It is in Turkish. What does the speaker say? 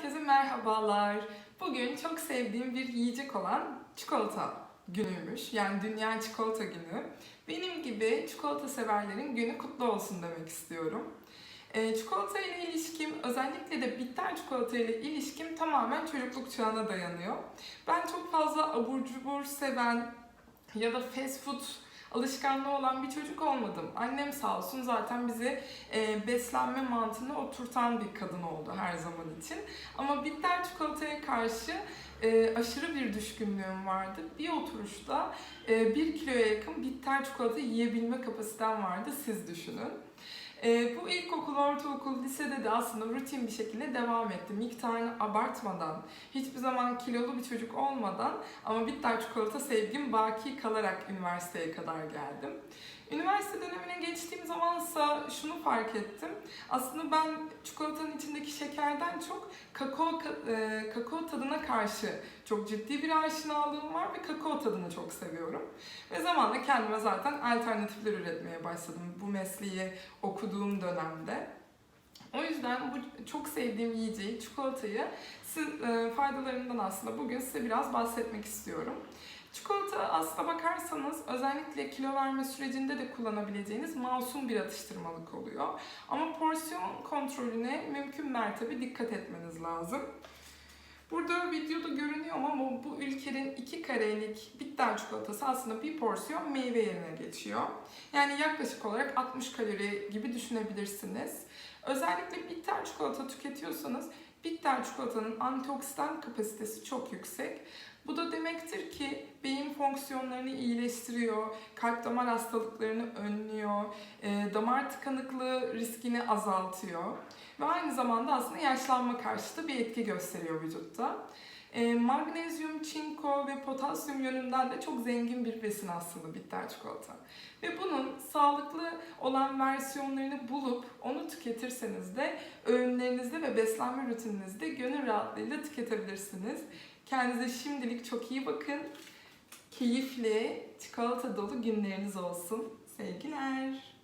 Herkese merhabalar. Bugün çok sevdiğim bir yiyecek olan çikolata günüymüş. Yani Dünya Çikolata Günü. Benim gibi çikolata severlerin günü kutlu olsun demek istiyorum. Ee, çikolata ile ilişkim, özellikle de bitter çikolata ile ilişkim tamamen çocukluk çağına dayanıyor. Ben çok fazla abur cubur seven ya da fast food alışkanlığı olan bir çocuk olmadım. Annem sağ olsun zaten bizi e, beslenme mantığına oturtan bir kadın oldu her zaman için. Ama bitter çikolataya karşı e, aşırı bir düşkünlüğüm vardı. Bir oturuşta e, bir kiloya yakın bitter çikolata yiyebilme kapasitem vardı siz düşünün. E, bu ilkokul, ortaokul, lisede de aslında rutin bir şekilde devam etti. Miktarını abartmadan, hiçbir zaman kilolu bir çocuk olmadan ama bitter çikolata sevgim baki kalarak üniversiteye kadar geldim. Üniversite dönemine geçtiğim zamansa şunu fark ettim. Aslında ben çikolatanın içindeki şekerden çok kakao e, kakao tadına karşı çok ciddi bir aşinalığım var ve kakao tadını çok seviyorum. Ve zamanla kendime zaten alternatifler üretmeye başladım bu mesleği okuduğum dönemde. O yüzden bu çok sevdiğim yiyeceği, çikolatayı siz, e, faydalarından aslında bugün size biraz bahsetmek istiyorum. Çikolata aslına bakarsanız özellikle kilo verme sürecinde de kullanabileceğiniz masum bir atıştırmalık oluyor. Ama porsiyon kontrolüne mümkün mertebe dikkat etmeniz lazım. Burada videoda görünüyor ama bu, ülkenin iki karelik bitter çikolatası aslında bir porsiyon meyve yerine geçiyor. Yani yaklaşık olarak 60 kalori gibi düşünebilirsiniz. Özellikle bitter çikolata tüketiyorsanız bitter çikolatanın antioksidan kapasitesi çok yüksek. Bu da demektir ki beyin fonksiyonlarını iyileştiriyor, kalp damar hastalıklarını önlüyor, e, damar tıkanıklığı riskini azaltıyor ve aynı zamanda aslında yaşlanma karşıtı bir etki gösteriyor vücutta. E, magnezyum, çinko ve potasyum yönünden de çok zengin bir besin aslında bitter çikolata. Ve bunun sağlıklı olan versiyonlarını bulup onu tüketirseniz de öğünlerinizde ve beslenme rutininizde gönül rahatlığıyla tüketebilirsiniz. Kendinize şimdilik çok iyi bakın. Keyifli, çikolata dolu günleriniz olsun. Sevgiler.